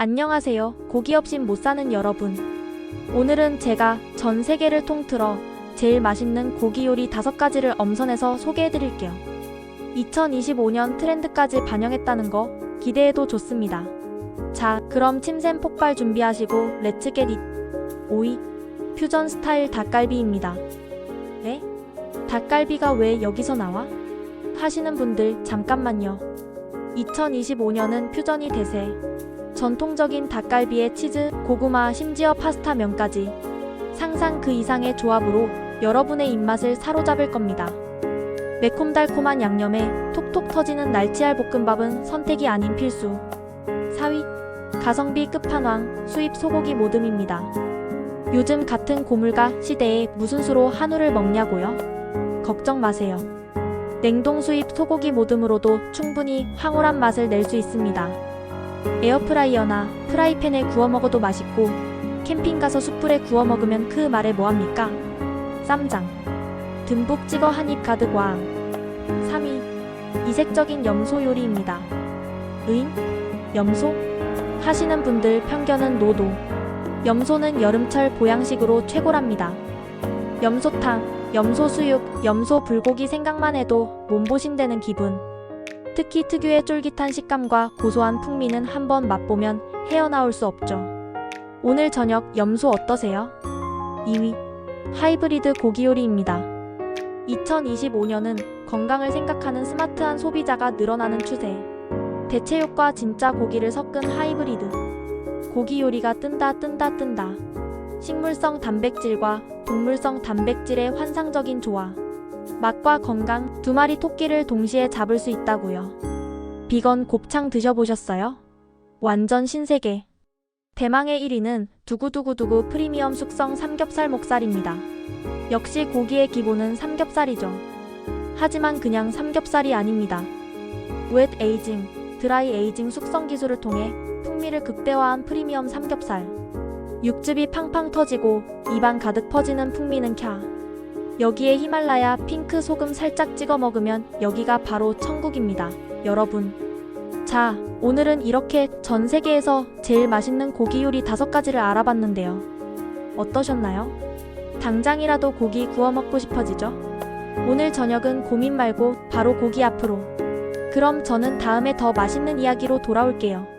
안녕하세요. 고기 없인 못 사는 여러분. 오늘은 제가 전 세계를 통틀어 제일 맛있는 고기 요리 다섯 가지를 엄선해서 소개해 드릴게요. 2025년 트렌드까지 반영했다는 거 기대해도 좋습니다. 자, 그럼 침샘 폭발 준비하시고 렛츠 겟 잇. 5위. 퓨전 스타일 닭갈비입니다. 네? 닭갈비가 왜 여기서 나와? 하시는 분들 잠깐만요. 2025년은 퓨전이 대세. 전통적인 닭갈비에 치즈, 고구마, 심지어 파스타 면까지 상상 그 이상의 조합으로 여러분의 입맛을 사로잡을 겁니다. 매콤달콤한 양념에 톡톡 터지는 날치알 볶음밥은 선택이 아닌 필수. 4위 가성비 끝판왕 수입 소고기 모듬입니다. 요즘 같은 고물가 시대에 무슨 수로 한우를 먹냐고요? 걱정 마세요. 냉동 수입 소고기 모듬으로도 충분히 황홀한 맛을 낼 수 있습니다. 에어프라이어나 프라이팬에 구워 먹어도 맛있고 캠핑 가서 숯불에 구워 먹으면 그 말에 뭐합니까? 쌈장 듬뿍 찍어 한입 가득 왕 3위 이색적인 염소 요리입니다. 으잉? 염소? 하시는 분들 편견은 노도 염소는 여름철 보양식으로 최고랍니다. 염소탕, 염소 수육, 염소 불고기 생각만 해도 몸보신되는 기분 특히 특유의 쫄깃한 식감과 고소한 풍미는 한번 맛보면 헤어나올 수 없죠. 오늘 저녁 염소 어떠세요? 2위 하이브리드 고기 요리입니다. 2025년은 건강을 생각하는 스마트한 소비자가 늘어나는 추세. 대체육과 진짜 고기를 섞은 하이브리드. 고기 요리가 뜬다 뜬다 뜬다. 식물성 단백질과 동물성 단백질의 환상적인 조화. 맛과 건강 두 마리 토끼를 동시에 잡을 수 있다고요. 비건 곱창 드셔보셨어요? 완전 신세계. 대망의 1위는 두구두구두구 프리미엄 숙성 삼겹살 목살입니다. 역시 고기의 기본은 삼겹살이죠. 하지만 그냥 삼겹살이 아닙니다. 웻 에이징, 드라이 에이징 숙성 기술을 통해 풍미를 극대화한 프리미엄 삼겹살. 육즙이 팡팡 터지고 입안 가득 퍼지는 풍미는 캬. 여기에 히말라야 핑크 소금 살짝 찍어 먹으면 여기가 바로 천국입니다. 여러분. 자, 오늘은 이렇게 전 세계에서 제일 맛있는 고기 요리 다섯 가지를 알아봤는데요. 어떠셨나요? 당장이라도 고기 구워 먹고 싶어지죠? 오늘 저녁은 고민 말고 바로 고기 앞으로. 그럼 저는 다음에 더 맛있는 이야기로 돌아올게요.